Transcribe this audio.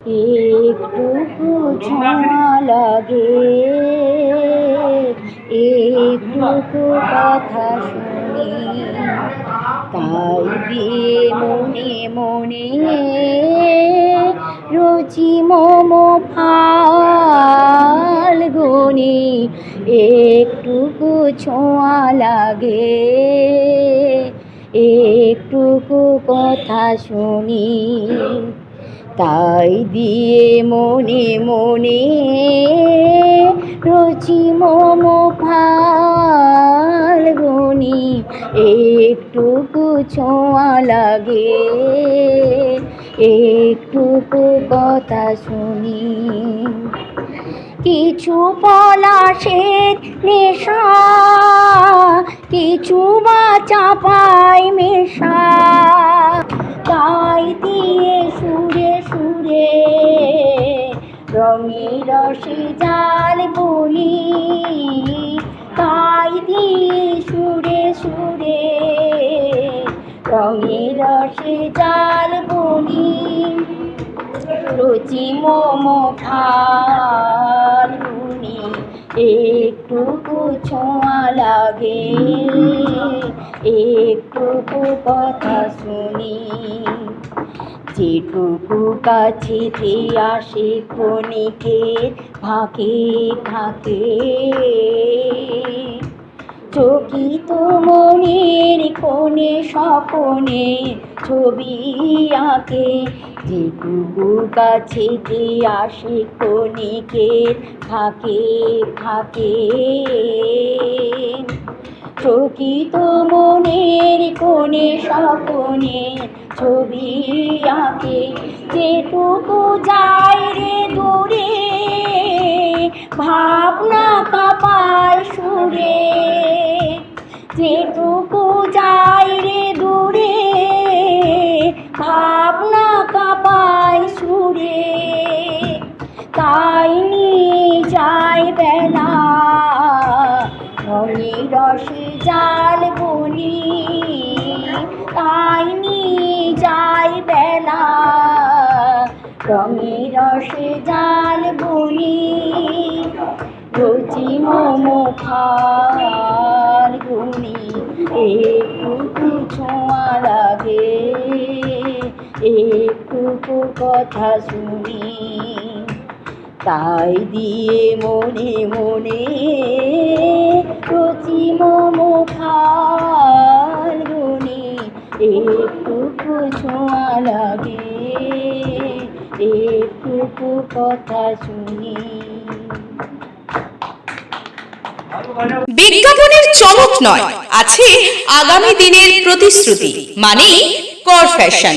একটুকু ছোঁয়া লাগে। একটুকু কথা শুনি। তাই দিয়ে মনে মনে রুচি মম ফাল্গুনি একটুকু ছোঁয়া লাগে। একটুকু কথা শুনি। তাই দিয়ে মনে মনে রচি মম ফাল্গুনি, একটুকু ছোঁয়া লাগে, একটুকু কথা শুনি। কিছু পলাশের নেশা, কিছু বা চাপাই মেশা রঙে রসে জাল বলি তাই দিয়ে সুরে সুরে। রঙে রসে জাল বলি, রুচি মোম ফাল্গুনি একটু ছোঁয়া লাগে, একটুকু কথা শুনি। যেটুকু কাছেতে আসে ক্ষণিকের ফাঁকে ফাঁকে চকিত মনের কোণে, স্বপনে ছবি আঁকে। যেটুকু কাছেতে আসে ক্ষণিকের ফাঁকে ফাঁকে প্রকৃত মনের কোণে স্বপনে ছবি আঁকে। যেটুকু যায় রে দূরে, ভাবনা কাপায় সুরে। যেটুকু যায় রে দূরে, ভাবনা কাপায় সুরে। তাই নিয়ে যায় বেলা। রসে জাল বলি, তাই যায় বেলা। রঙে রসে জাল বলি, রুচি মোম ফাল্গুনি একটুকু ছোঁয়া লাগে, একটুকু কথা শুনি। তাই দিয়ে মনে মনে ছোঁয়া লাগে একটু কথা শুনি। বিজ্ঞাপনের চমক নয়, আছে আগামী দিনের প্রতিশ্রুতি মানে কর ফ্যাশন